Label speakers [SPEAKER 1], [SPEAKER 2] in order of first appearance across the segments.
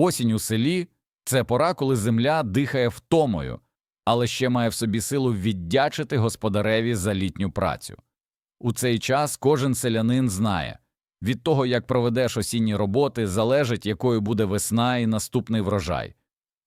[SPEAKER 1] Осінь у селі це пора, коли земля дихає втомою, але ще має в собі силу віддячити господареві за літню працю. У цей час кожен селянин знає від того, як проведеш осінні роботи, залежить, якою буде весна і наступний врожай.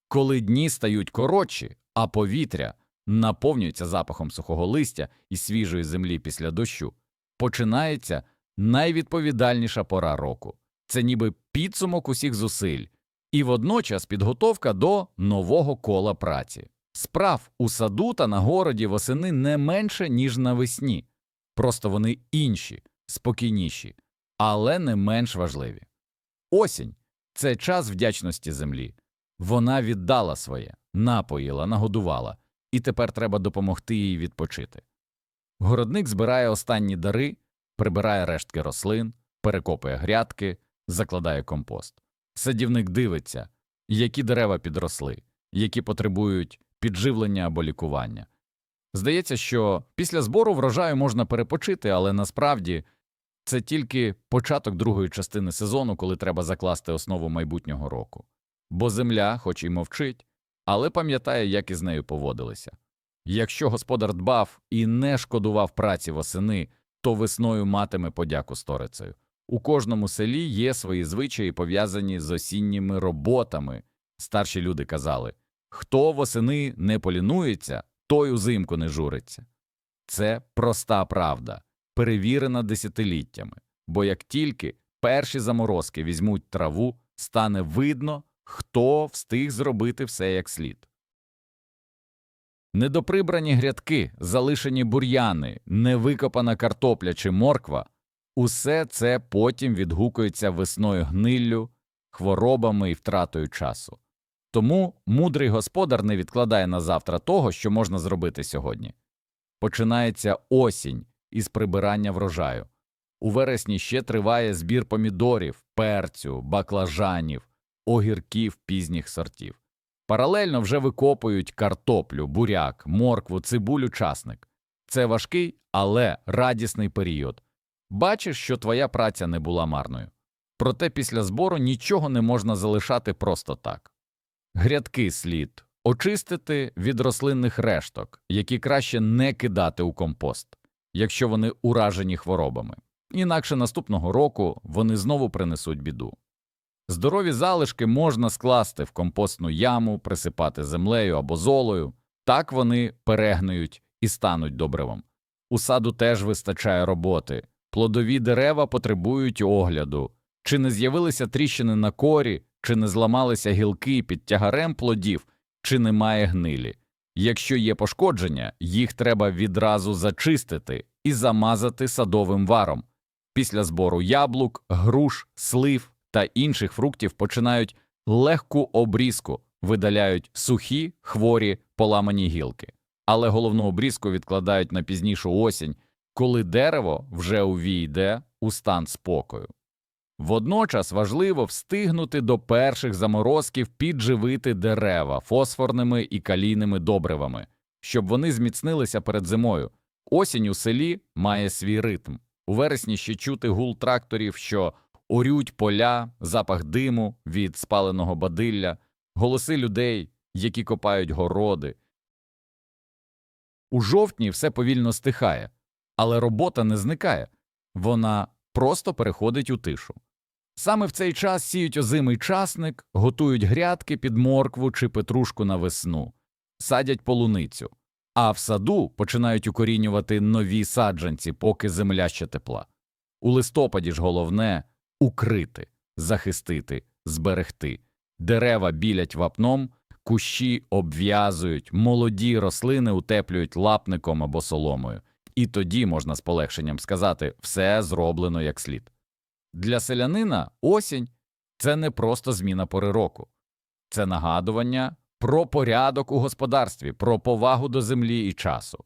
[SPEAKER 1] Коли дні стають коротші, а повітря наповнюється запахом сухого листя і свіжої землі після дощу, починається найвідповідальніша пора року. Це ніби підсумок усіх зусиль, і водночас підготовка до нового кола праці. Справ у саду та на городі восени не менше, ніж навесні, просто вони інші, спокійніші, але не менш важливі. Осінь це час вдячності землі. Вона віддала своє, напоїла, нагодувала, і тепер треба допомогти їй відпочити. Городник збирає останні дари, прибирає рештки рослин, перекопує грядки, закладає компост. Садівник дивиться, які дерева підросли, які потребують підживлення або лікування. Здається, що після збору врожаю можна перепочити, але насправді це тільки початок другої частини сезону, коли треба закласти основу майбутнього року. Бо земля, хоч і мовчить, але пам'ятає, як із нею поводилися. Якщо господар дбав і не шкодував праці восени, то весною матиме подяку сторицею. У кожному селі є свої звичаї, пов'язані з осінніми роботами. Старші люди казали хто восени не полінується, той узимку не журиться. Це проста правда, перевірена десятиліттями, бо як тільки перші заморозки візьмуть траву, стане видно, хто встиг зробити все як слід. Недоприбрані грядки, залишені бур'яни, невикопана картопля чи морква усе це потім відгукується весною гниллю, хворобами і втратою часу. Тому мудрий господар не відкладає на завтра того, що можна зробити сьогодні. Починається осінь із прибирання врожаю. У вересні ще триває збір помідорів, перцю, баклажанів, огірків пізніх сортів. Паралельно вже викопують картоплю, буряк, моркву, цибулю, часник. Це важкий, але радісний період. Бачиш, що твоя праця не була марною. Проте після збору нічого не можна залишати просто так. Грядки слід очистити від рослинних решток, які краще не кидати у компост, якщо вони уражені хворобами. Інакше наступного року вони знову принесуть біду. Здорові залишки можна скласти в компостну яму, присипати землею або золою, так вони перегниють і стануть добривом. У саду теж вистачає роботи, плодові дерева потребують огляду, чи не з'явилися тріщини на корі, чи не зламалися гілки під тягарем плодів, чи немає гнилі. Якщо є пошкодження, їх треба відразу зачистити і замазати садовим варом. Після збору яблук, груш, слив та інших фруктів починають легку обрізку, видаляють сухі, хворі, поламані гілки. Але головну обрізку відкладають на пізнішу осінь, коли дерево вже увійде у стан спокою. Водночас важливо встигнути до перших заморозків підживити дерева фосфорними і калійними добривами, щоб вони зміцнилися перед зимою. Осінь у селі має свій ритм. У вересні ще чути гул тракторів, що орють поля, запах диму від спаленого бадилля, голоси людей, які копають городи. У жовтні все повільно стихає, але робота не зникає, вона просто переходить у тишу. Саме в цей час сіють озимий часник, готують грядки під моркву чи петрушку на весну, садять полуницю, а в саду починають укорінювати нові саджанці, поки земля ще тепла. У листопаді ж головне укрити, захистити, зберегти. Дерева білять вапном, кущі обв'язують, молоді рослини утеплюють лапником або соломою, і тоді можна з полегшенням сказати все зроблено як слід. Для селянина осінь це не просто зміна пори року, це нагадування про порядок у господарстві, про повагу до землі і часу.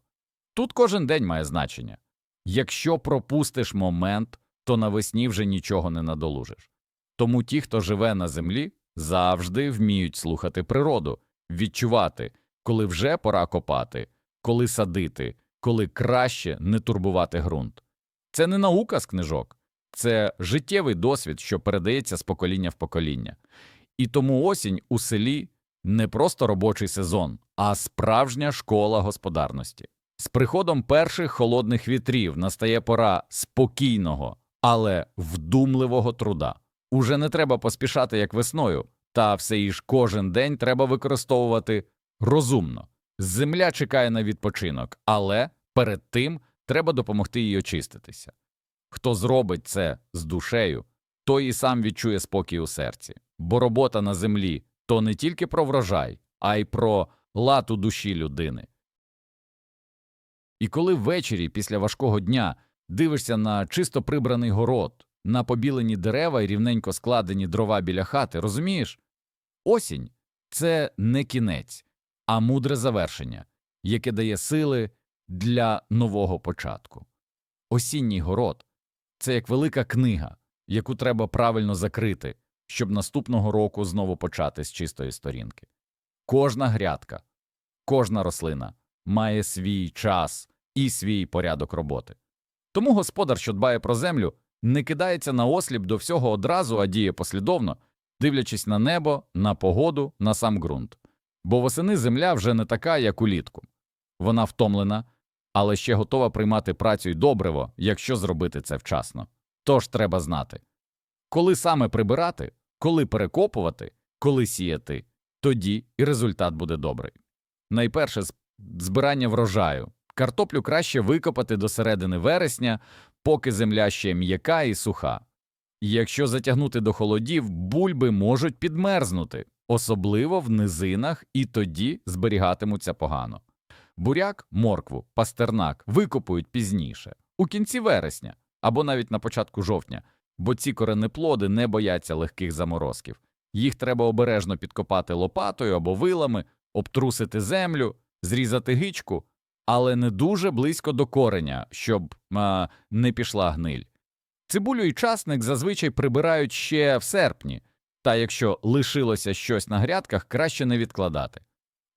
[SPEAKER 1] Тут кожен день має значення. Якщо пропустиш момент, то навесні вже нічого не надолужиш. Тому ті, хто живе на землі, завжди вміють слухати природу, відчувати, коли вже пора копати, коли садити, коли краще не турбувати ґрунт. Це не наука з книжок, це життєвий досвід, що передається з покоління в покоління. І тому осінь у селі не просто робочий сезон, а справжня школа господарності. З приходом перших холодних вітрів настає пора спокійного, але вдумливого труда. Уже не треба поспішати як весною, та все ж кожен день треба використовувати розумно. Земля чекає на відпочинок, але перед тим треба допомогти їй очиститися. Хто зробить це з душею, той і сам відчує спокій у серці, бо робота на землі то не тільки про врожай, а й про лад у душі людини. І коли ввечері після важкого дня дивишся на чисто прибраний город, на побілені дерева і рівненько складені дрова біля хати, розумієш? Осінь це не кінець, а мудре завершення, яке дає сили для нового початку. Осінній город це як велика книга, яку треба правильно закрити, щоб наступного року знову почати з чистої сторінки. Кожна грядка, кожна рослина має свій час і свій порядок роботи. Тому господар, що дбає про землю, не кидається на осліп до всього одразу, а діє послідовно, дивлячись на небо, на погоду, на сам ґрунт. Бо восени земля вже не така, як улітку. Вона втомлена, але ще готова приймати працю й добриво, якщо зробити це вчасно. Тож треба знати, коли саме прибирати, коли перекопувати, коли сіяти, тоді і результат буде добрий. Найперше збирання врожаю. Картоплю краще викопати до середини вересня, поки земля ще м'яка і суха. Якщо затягнути до холодів, бульби можуть підмерзнути, особливо в низинах, і тоді зберігатимуться погано. Буряк, моркву, пастернак викопують пізніше, у кінці вересня або навіть на початку жовтня, бо ці коренеплоди не бояться легких заморозків. Їх треба обережно підкопати лопатою або вилами, обтрусити землю, зрізати гичку, але не дуже близько до кореня, щоб а, не пішла гниль. Цибулю і часник зазвичай прибирають ще в серпні, та якщо лишилося щось на грядках, краще не відкладати.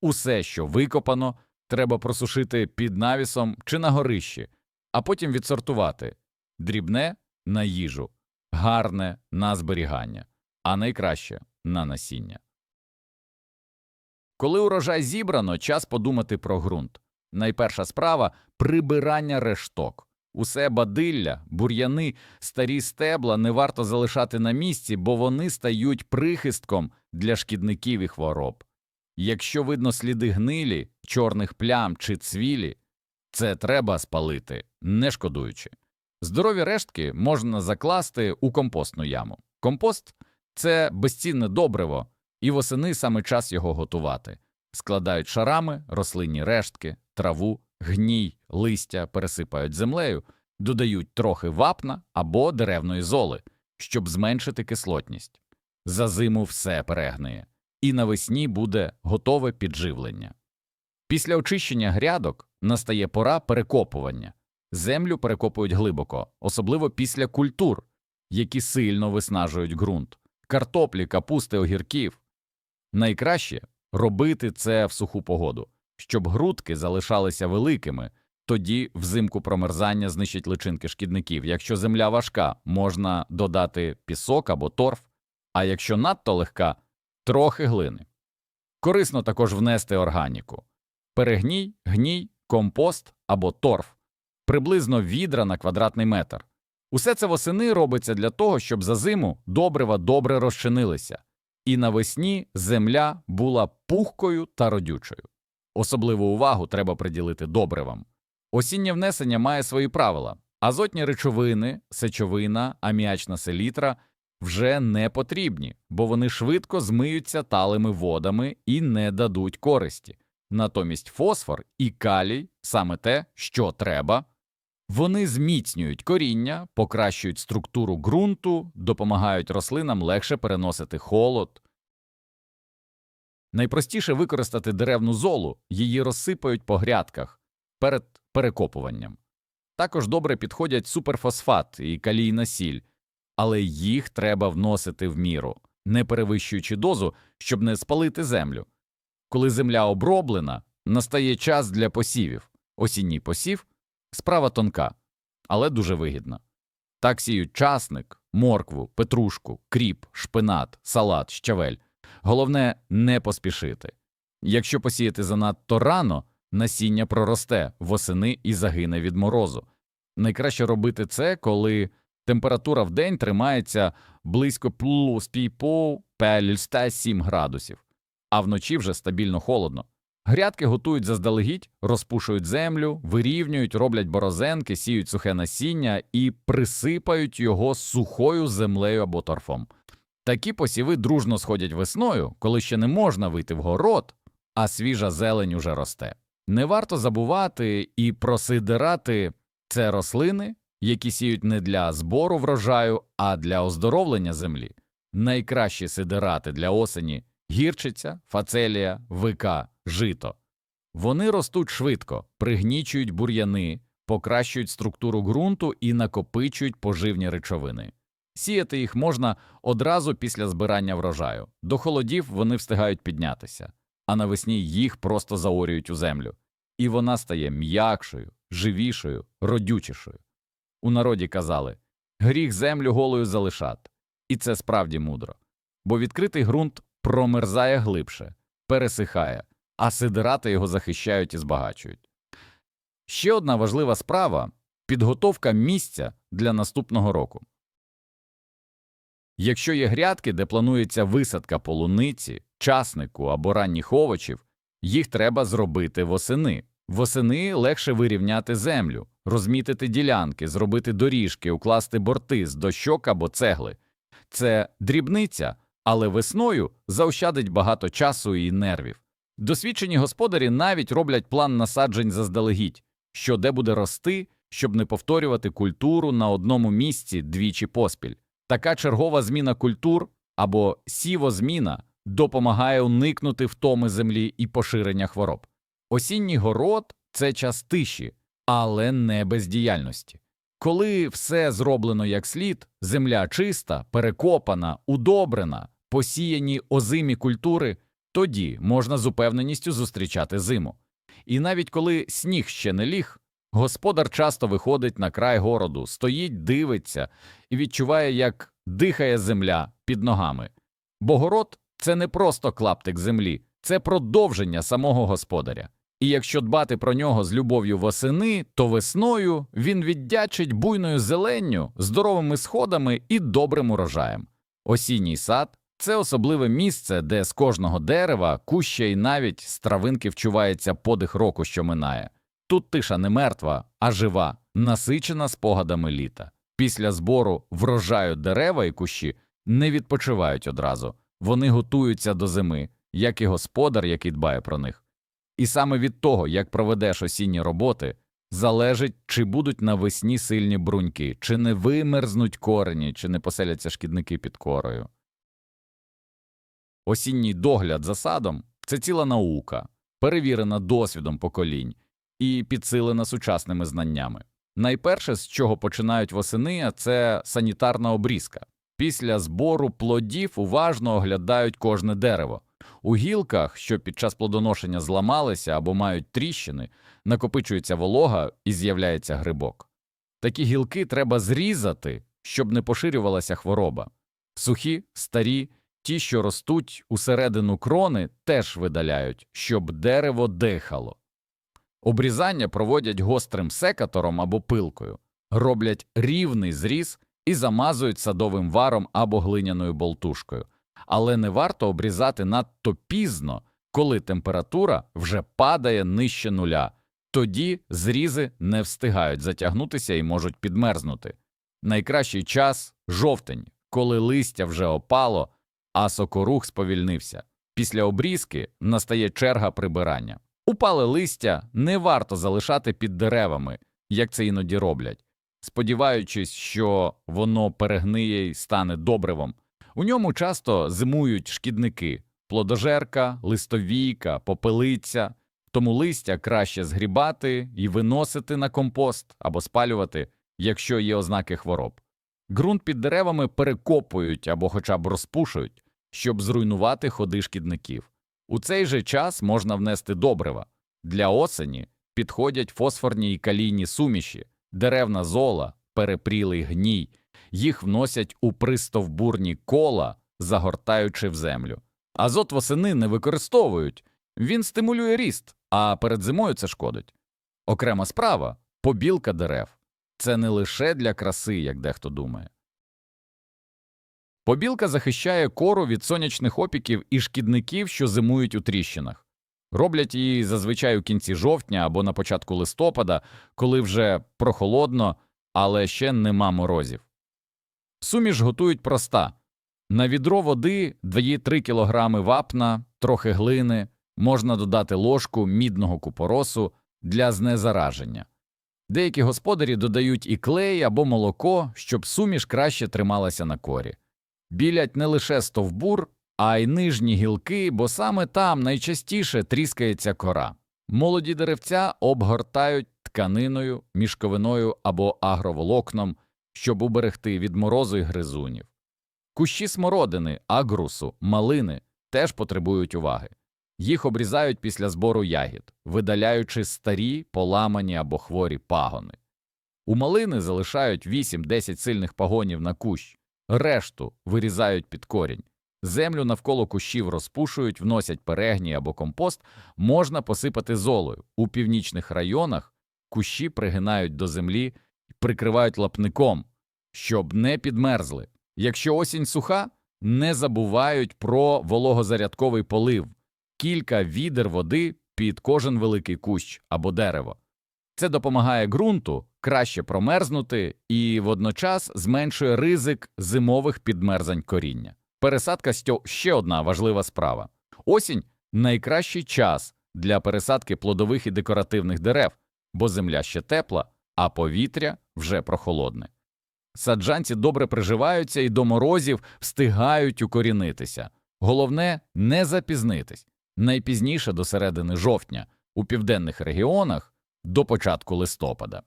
[SPEAKER 1] Усе, що викопано, треба просушити під навісом чи на горищі, а потім відсортувати дрібне на їжу, гарне на зберігання, а найкраще на насіння. Коли урожай зібрано, час подумати про ґрунт. Найперша справа прибирання решток. Усе бадилля, бур'яни, старі стебла не варто залишати на місці, бо вони стають прихистком для шкідників і хвороб. Якщо видно сліди гнилі, чорних плям чи цвілі, це треба спалити, не шкодуючи. Здорові рештки можна закласти у компостну яму. Компост це безцінне добриво, і восени саме час його готувати. Складають шарами рослинні рештки, траву, гній, листя пересипають землею, додають трохи вапна або деревної золи, щоб зменшити кислотність. За зиму все перегниє, і навесні буде готове підживлення. Після очищення грядок настає пора перекопування. Землю перекопують глибоко, особливо після культур, які сильно виснажують ґрунт, картоплі, капусти, огірків. Найкраще робити це в суху погоду, щоб грудки залишалися великими, тоді взимку промерзання знищить личинки шкідників. Якщо земля важка, можна додати пісок або торф, а якщо надто легка, трохи глини. Корисно також внести органіку перегній, гній, компост або торф, приблизно відра на квадратний метр. Усе це восени робиться для того, щоб за зиму добрива добре розчинилися, і навесні земля була пухкою та родючою. Особливу увагу треба приділити добривам. Осіннє внесення має свої правила. Азотні речовини, сечовина, аміачна селітра вже не потрібні, бо вони швидко змиються талими водами і не дадуть користі. Натомість фосфор і калій саме те, що треба. Вони зміцнюють коріння, покращують структуру ґрунту, допомагають рослинам легше переносити холод. Найпростіше використати деревну золу, її розсипають по грядках перед перекопуванням. Також добре підходять суперфосфат і калійна сіль, але їх треба вносити в міру, не перевищуючи дозу, щоб не спалити землю. Коли земля оброблена, настає час для посівів. Осінній посів справа тонка, але дуже вигідна. Так сіють часник, моркву, петрушку, кріп, шпинат, салат, щавель. Головне не поспішити. Якщо посіяти занадто рано, насіння проросте восени і загине від морозу. Найкраще робити це, коли температура в день тримається близько плюс піпо 7 градусів, а вночі вже стабільно холодно. Грядки готують заздалегідь, розпушують землю, вирівнюють, роблять борозенки, сіють сухе насіння і присипають його сухою землею або торфом. Такі посіви дружно сходять весною, коли ще не можна вийти в город, а свіжа зелень уже росте. Не варто забувати і просидирати це рослини, які сіють не для збору врожаю, а для оздоровлення землі. Найкращі сидирати для осені гірчиця, фацелія, вика, жито. Вони ростуть швидко, пригнічують бур'яни, покращують структуру ґрунту і накопичують поживні речовини. Сіяти їх можна одразу після збирання врожаю. До холодів вони встигають піднятися, а навесні їх просто заорюють у землю. І вона стає м'якшою, живішою, родючішою. У народі казали гріх землю голою залишати. І це справді мудро. Бо відкритий ґрунт промерзає глибше, пересихає, а сидирати його захищають і збагачують. Ще одна важлива справа підготовка місця для наступного року. Якщо є грядки, де планується висадка полуниці, часнику або ранніх овочів, їх треба зробити восени. Восени легше вирівняти землю, розмітити ділянки, зробити доріжки, укласти борти з дощок або цегли. Це дрібниця, але весною заощадить багато часу і нервів. Досвідчені господарі навіть роблять план насаджень заздалегідь, що де буде рости, щоб не повторювати культуру на одному місці двічі поспіль. Така чергова зміна культур або сівозміна допомагає уникнути втоми землі і поширення хвороб. Осінній город це час тиші, але не бездіяльності. Коли все зроблено як слід, земля чиста, перекопана, удобрена, посіяні озимі культури, тоді можна з упевненістю зустрічати зиму. І навіть коли сніг ще не ліг, господар часто виходить на край городу, стоїть, дивиться і відчуває, як дихає земля під ногами. Бо город це не просто клаптик землі, це продовження самого господаря. І якщо дбати про нього з любов'ю восени, то весною він віддячить буйною зеленню, здоровими сходами і добрим урожаєм. Осінній сад це особливе місце, де з кожного дерева, куща і навіть з травинки вчувається подих року, що минає. Тут тиша не мертва, а жива, насичена спогадами літа. Після збору врожаю дерева і кущі не відпочивають одразу, вони готуються до зими, як і господар, який дбає про них. І саме від того, як проведеш осінні роботи, залежить, чи будуть навесні сильні бруньки, чи не вимерзнуть корені, чи не поселяться шкідники під корою. Осінній догляд за садом це ціла наука, перевірена досвідом поколінь і підсилена сучасними знаннями. Найперше, з чого починають восени, це санітарна обрізка. Після збору плодів уважно оглядають кожне дерево. У гілках, що під час плодоношення зламалися або мають тріщини, накопичується волога і з'являється грибок. Такі гілки треба зрізати, щоб не поширювалася хвороба. Сухі, старі, ті, що ростуть усередину крони, теж видаляють, щоб дерево дихало. Обрізання проводять гострим секатором або пилкою, роблять рівний зріз і замазують садовим варом або глиняною болтушкою але не варто обрізати надто пізно, коли температура вже падає нижче нуля. Тоді зрізи не встигають затягнутися і можуть підмерзнути. Найкращий час жовтень, коли листя вже опало, а сокорух сповільнився. Після обрізки настає черга прибирання. Упале листя не варто залишати під деревами, як це іноді роблять, сподіваючись, що воно перегниє і стане добривом. У ньому часто зимують шкідники плодожерка, листовійка, попелиця, тому листя краще згрібати і виносити на компост або спалювати, якщо є ознаки хвороб. Ґрунт під деревами перекопують або хоча б розпушують, щоб зруйнувати ходи шкідників. У цей же час можна внести добрива. Для осені підходять фосфорні і калійні суміші, деревна зола, перепрілий гній їх вносять у пристовбурні кола, загортаючи в землю. Азот восени не використовують, він стимулює ріст, а перед зимою це шкодить. Окрема справа побілка дерев. Це не лише для краси, як дехто думає. Побілка захищає кору від сонячних опіків і шкідників, що зимують у тріщинах. Роблять її зазвичай у кінці жовтня або на початку листопада, коли вже прохолодно, але ще нема морозів. Суміш готують проста. На відро води 2-3 кг вапна, трохи глини, можна додати ложку мідного купоросу для знезараження. Деякі господарі додають і клей або молоко, щоб суміш краще трималася на корі. Білять не лише стовбур, а й нижні гілки, бо саме там найчастіше тріскається кора. Молоді деревця обгортають тканиною, мішковиною або агроволокном, щоб уберегти від морозу й гризунів. Кущі смородини, агрусу, малини теж потребують уваги. Їх обрізають після збору ягід, видаляючи старі, поламані або хворі пагони. У малини залишають 8-10 сильних пагонів на кущ, решту вирізають під корінь. Землю навколо кущів розпушують, вносять перегні або компост, можна посипати золою. У північних районах кущі пригинають до землі і прикривають лапником, щоб не підмерзли. Якщо осінь суха, не забувають про вологозарядковий полив, кілька відер води під кожен великий кущ або дерево. Це допомагає ґрунту краще промерзнути і водночас зменшує ризик зимових підмерзань коріння. Пересадка стьо ще одна важлива справа. Осінь найкращий час для пересадки плодових і декоративних дерев, бо земля ще тепла, а повітря вже прохолодне. Саджанці добре приживаються і до морозів встигають укорінитися. Головне не запізнитись найпізніше до середини жовтня, у південних регіонах до початку листопада.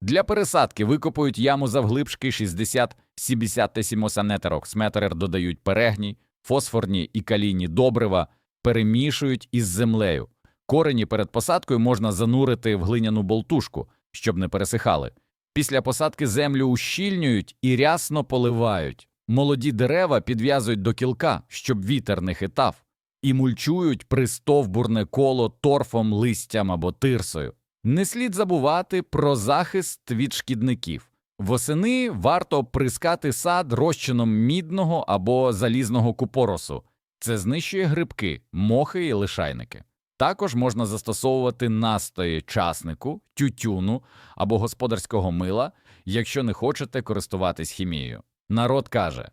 [SPEAKER 1] Для пересадки викопують яму завглибшки 60-70 сантиметрів, сметр додають перегні, фосфорні і калійні добрива, перемішують із землею. Корені перед посадкою можна занурити в глиняну болтушку, щоб не пересихали. Після посадки землю ущільнюють і рясно поливають. Молоді дерева підв'язують до кілка, щоб вітер не хитав, і мульчують пристовбурне коло торфом, листям або тирсою. Не слід забувати про захист від шкідників. Восени варто прискати сад розчином мідного або залізного купоросу. Це знищує грибки, мохи і лишайники. Також можна застосовувати настої часнику, тютюну або господарського мила, якщо не хочете користуватись хімією. Народ каже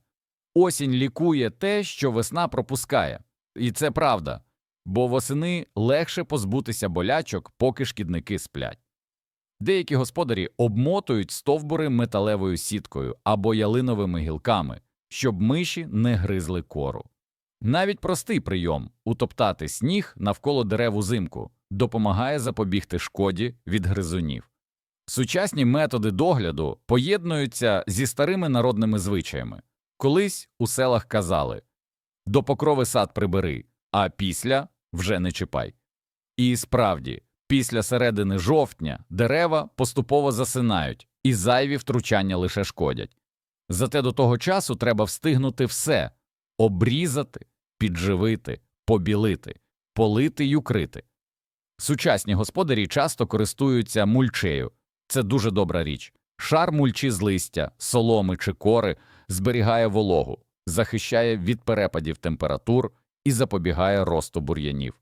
[SPEAKER 1] осінь лікує те, що весна пропускає. І це правда, бо восени легше позбутися болячок, поки шкідники сплять. Деякі господарі обмотують стовбури металевою сіткою або ялиновими гілками, щоб миші не гризли кору. Навіть простий прийом утоптати сніг навколо дерев узимку допомагає запобігти шкоді від гризунів. Сучасні методи догляду поєднуються зі старими народними звичаями. Колись у селах казали до покрови сад прибери, а після вже не чіпай. І справді, після середини жовтня дерева поступово засинають, і зайві втручання лише шкодять. Зате до того часу треба встигнути все обрізати, підживити, побілити, полити й укрити. Сучасні господарі часто користуються мульчею. Це дуже добра річ. Шар мульчі з листя, соломи чи кори зберігає вологу, захищає від перепадів температур і запобігає росту бур'янів.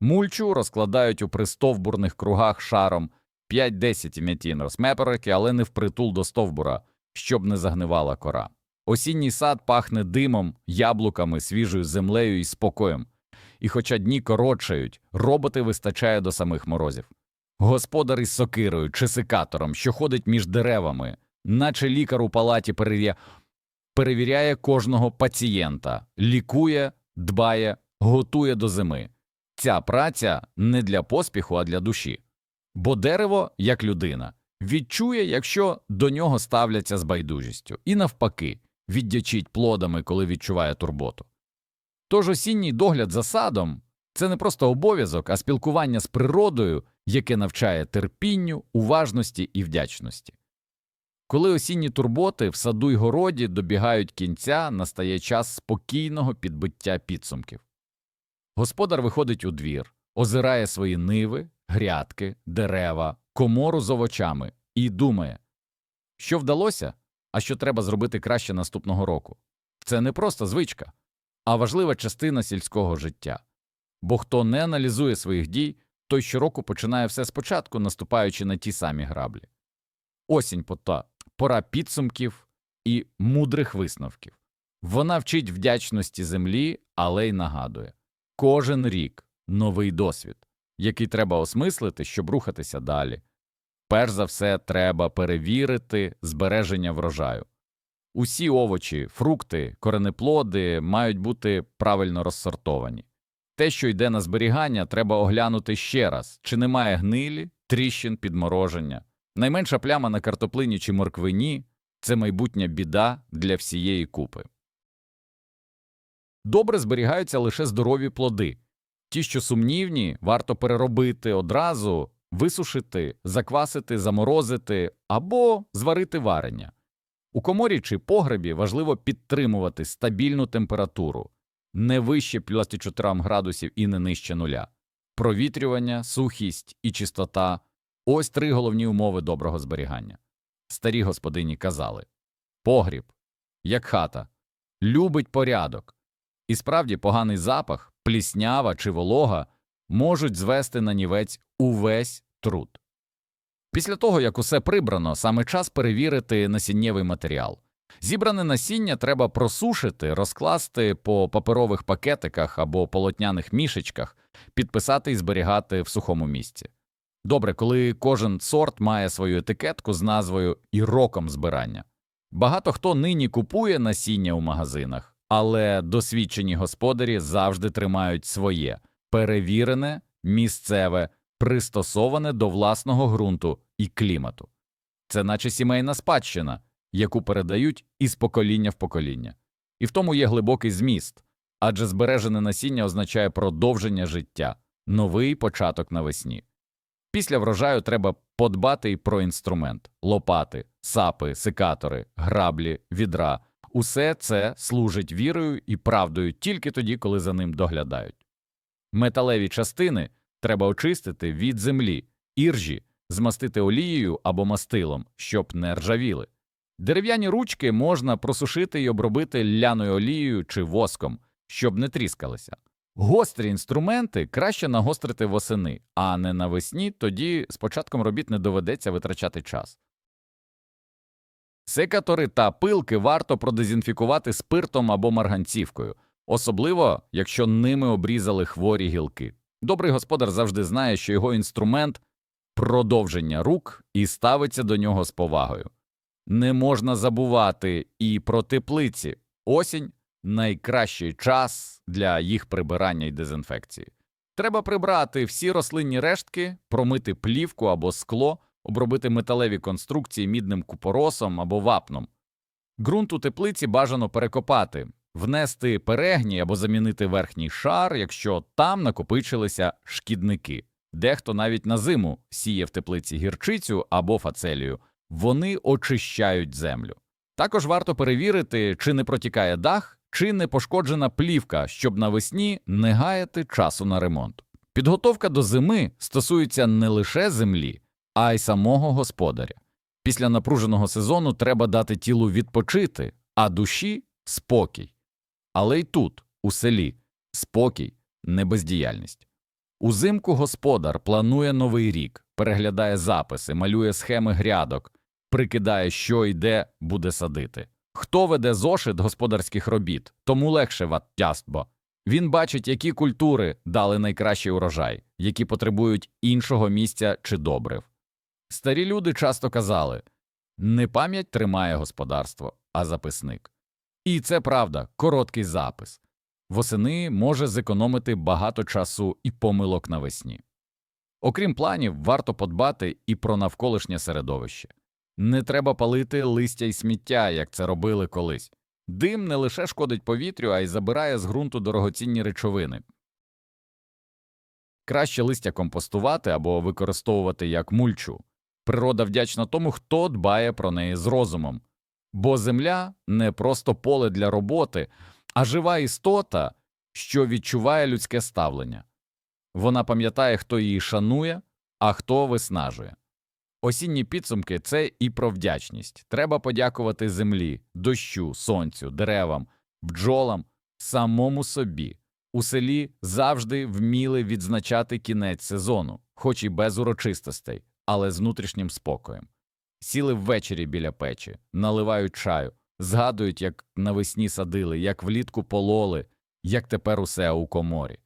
[SPEAKER 1] Мульчу розкладають у пристовбурних кругах шаром 5-10 м'ятін розмеперики, але не впритул до стовбура, щоб не загнивала кора. Осінній сад пахне димом, яблуками, свіжою землею і спокоєм. І хоча дні коротшають, роботи вистачає до самих морозів. Господар із сокирою чи секатором, що ходить між деревами, наче лікар у палаті перевіряє, перевіряє кожного пацієнта, лікує, дбає, готує до зими. Ця праця не для поспіху, а для душі. Бо дерево, як людина, відчує, якщо до нього ставляться з байдужістю, і навпаки, віддячить плодами, коли відчуває турботу. Тож осінній догляд за садом це не просто обов'язок, а спілкування з природою, яке навчає терпінню, уважності і вдячності. Коли осінні турботи в саду й городі добігають кінця, настає час спокійного підбиття підсумків. Господар виходить у двір, озирає свої ниви, грядки, дерева, комору з овочами і думає, що вдалося, а що треба зробити краще наступного року. Це не просто звичка, а важлива частина сільського життя. Бо хто не аналізує своїх дій, той щороку починає все спочатку, наступаючи на ті самі граблі. Осінь пота пора підсумків і мудрих висновків. Вона вчить вдячності землі, але й нагадує кожен рік новий досвід, який треба осмислити, щоб рухатися далі. Перш за все, треба перевірити збереження врожаю. Усі овочі, фрукти, коренеплоди мають бути правильно розсортовані. Те, що йде на зберігання, треба оглянути ще раз, чи немає гнилі, тріщин, підмороження. Найменша пляма на картоплині чи морквині це майбутня біда для всієї купи. Добре зберігаються лише здорові плоди. Ті, що сумнівні, варто переробити одразу, висушити, заквасити, заморозити або зварити варення. У коморі чи погребі важливо підтримувати стабільну температуру не вище 24 градусів і не нижче нуля. Провітрювання, сухість і чистота – ось три головні умови доброго зберігання. Старі господині казали погріб, як хата, любить порядок. І справді поганий запах, пліснява чи волога можуть звести на нівець увесь труд. Після того, як усе прибрано, саме час перевірити насіннєвий матеріал. Зібране насіння треба просушити, розкласти по паперових пакетиках або полотняних мішечках, підписати і зберігати в сухому місці. Добре, коли кожен сорт має свою етикетку з назвою і роком збирання. Багато хто нині купує насіння у магазинах, але досвідчені господарі завжди тримають своє перевірене, місцеве, пристосоване до власного ґрунту і клімату. Це наче сімейна спадщина, яку передають із покоління в покоління. І в тому є глибокий зміст, адже збережене насіння означає продовження життя, новий початок навесні. Після врожаю треба подбати і про інструмент лопати, сапи, секатори, граблі, відра. Усе це служить вірою і правдою тільки тоді, коли за ним доглядають. Металеві частини треба очистити від землі, іржі, змастити олією або мастилом, щоб не ржавіли. Дерев'яні ручки можна просушити і обробити ляною олією чи воском, щоб не тріскалися. Гострі інструменти краще нагострити восени, а не навесні, тоді з початком робіт не доведеться витрачати час. Секатори та пилки варто продезінфікувати спиртом або марганцівкою, особливо якщо ними обрізали хворі гілки. Добрий господар завжди знає, що його інструмент продовження рук і ставиться до нього з повагою. Не можна забувати і про теплиці. Осінь найкращий час для їх прибирання і дезінфекції. Треба прибрати всі рослинні рештки, промити плівку або скло, обробити металеві конструкції мідним купоросом або вапном. Ґрунт у теплиці бажано перекопати, внести перегні або замінити верхній шар, якщо там накопичилися шкідники. Дехто навіть на зиму сіє в теплиці гірчицю або фацелію вони очищають землю. Також варто перевірити, чи не протікає дах, чи не пошкоджена плівка, щоб навесні не гаяти часу на ремонт. Підготовка до зими стосується не лише землі, а й самого господаря. Після напруженого сезону треба дати тілу відпочити, а душі спокій. Але й тут, у селі, спокій, не бездіяльність. Узимку господар планує новий рік, переглядає записи, малює схеми грядок, прикидає, що і де буде садити. Хто веде зошит господарських робіт, тому легше ваттястбо. Він бачить, які культури дали найкращий урожай, які потребують іншого місця чи добрив. Старі люди часто казали не пам'ять тримає господарство, а записник. І це правда, короткий запис. Восени може зекономити багато часу і помилок навесні. Окрім планів, варто подбати і про навколишнє середовище. Не треба палити листя й сміття, як це робили колись. Дим не лише шкодить повітрю, а й забирає з ґрунту дорогоцінні речовини. Краще листя компостувати або використовувати як мульчу. Природа вдячна тому, хто дбає про неї з розумом. Бо земля не просто поле для роботи, а жива істота, що відчуває людське ставлення. Вона пам'ятає, хто її шанує, а хто виснажує. Осінні підсумки це і про вдячність. Треба подякувати землі, дощу, сонцю, деревам, бджолам, самому собі. У селі завжди вміли відзначати кінець сезону, хоч і без урочистостей, але з внутрішнім спокоєм. Сіли ввечері біля печі, наливають чаю, згадують, як навесні садили, як влітку пололи, як тепер усе у коморі.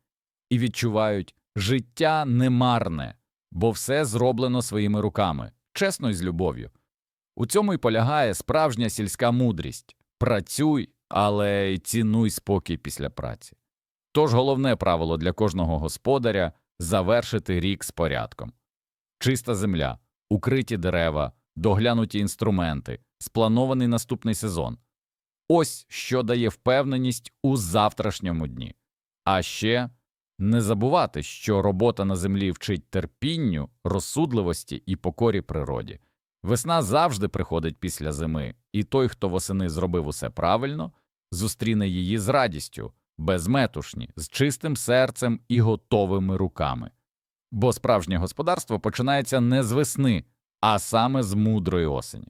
[SPEAKER 1] І відчувають, життя не марне, бо все зроблено своїми руками, чесно і з любов'ю. У цьому й полягає справжня сільська мудрість працюй, але й цінуй спокій після праці. Тож головне правило для кожного господаря завершити рік з порядком. Чиста земля, укриті дерева, доглянуті інструменти, спланований наступний сезон. Ось що дає впевненість у завтрашньому дні. А ще не забувати, що робота на землі вчить терпінню, розсудливості і покорі природі. Весна завжди приходить після зими, і той, хто восени зробив усе правильно, зустріне її з радістю, без метушні, з чистим серцем і готовими руками. Бо справжнє господарство починається не з весни, а саме з мудрої осені.